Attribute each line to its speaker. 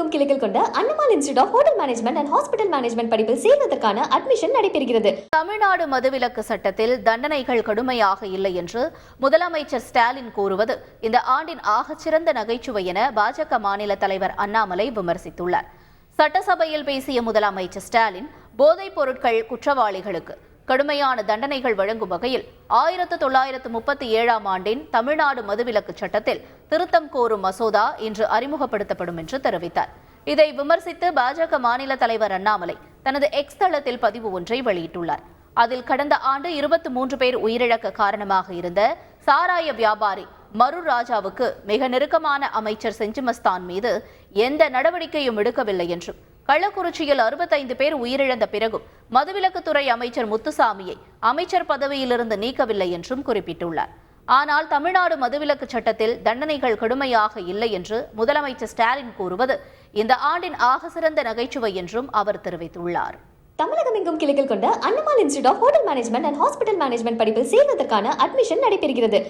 Speaker 1: தமிழகமெங்கும் கிளைகள் கொண்ட Annamal institute of hotel management and hospital management படிப்பில் சேர்வதற்கான அட்மிஷன் நடைபெறுகிறது.
Speaker 2: தமிழ்நாடு மதுவிலக்கு சட்டத்தில் தண்டனைகள் கடுமையாக இல்லை என்று முதலமைச்சர் ஸ்டாலின் கூறுவது இந்த ஆண்டின் ஆகச்சிறந்த நகைச்சுவை என பாஜக மாநில தலைவர் அண்ணாமலை விமர்சித்துள்ளார். சட்டசபையில் பேசிய முதலமைச்சர் ஸ்டாலின் போதைப் பொருட்கள் குற்றவாளிகளுக்கு கடுமையான தண்டனைகள் வழங்கும் வகையில் ஆயிரத்து தொள்ளாயிரத்து முப்பத்தி ஏழாம் ஆண்டின் தமிழ்நாடு மதுவிலக்கு சட்டத்தில் திருத்தம் கோரும் மசோதா இன்று அறிமுகப்படுத்தப்படும் என்று தெரிவித்தார். இதை விமர்சித்து பாஜக மாநில தலைவர் அண்ணாமலை தனது எக்ஸ் தளத்தில் பதிவு ஒன்றை வெளியிட்டுள்ளார். அதில் கடந்த ஆண்டு இருபத்தி மூன்று பேர் உயிரிழக்க காரணமாக இருந்த சாராய வியாபாரி மரு ராஜாவுக்கு மிக நெருக்கமான அமைச்சர் செஞ்சிமஸ்தான் மீது எந்த நடவடிக்கையும் எடுக்கவில்லை என்றும் கள்ளக்குறிச்சியில் அறுபத்தைந்து பேர் உயிரிழந்த பிறகும் மதுவிலக்குத்துறை அமைச்சர் முத்துசாமியை அமைச்சர் பதவியிலிருந்து நீக்கவில்லை என்றும் குறிப்பிட்டுள்ளார். ஆனால் தமிழ்நாடு மதுவிலக்கு சட்டத்தில் தண்டனைகள் கடுமையாக இல்லை என்று முதலமைச்சர் ஸ்டாலின் கூறுவது இந்த ஆண்டின் ஆக சிறந்த நகைச்சுவை என்றும் அவர் தெரிவித்துள்ளார்.
Speaker 1: தமிழகமெங்கும் கிளைகள் கொண்ட Annamal institute of hotel management and hospital management படிப்பில் சேர்வதற்கான அட்மிஷன் நடைபெறுகிறது.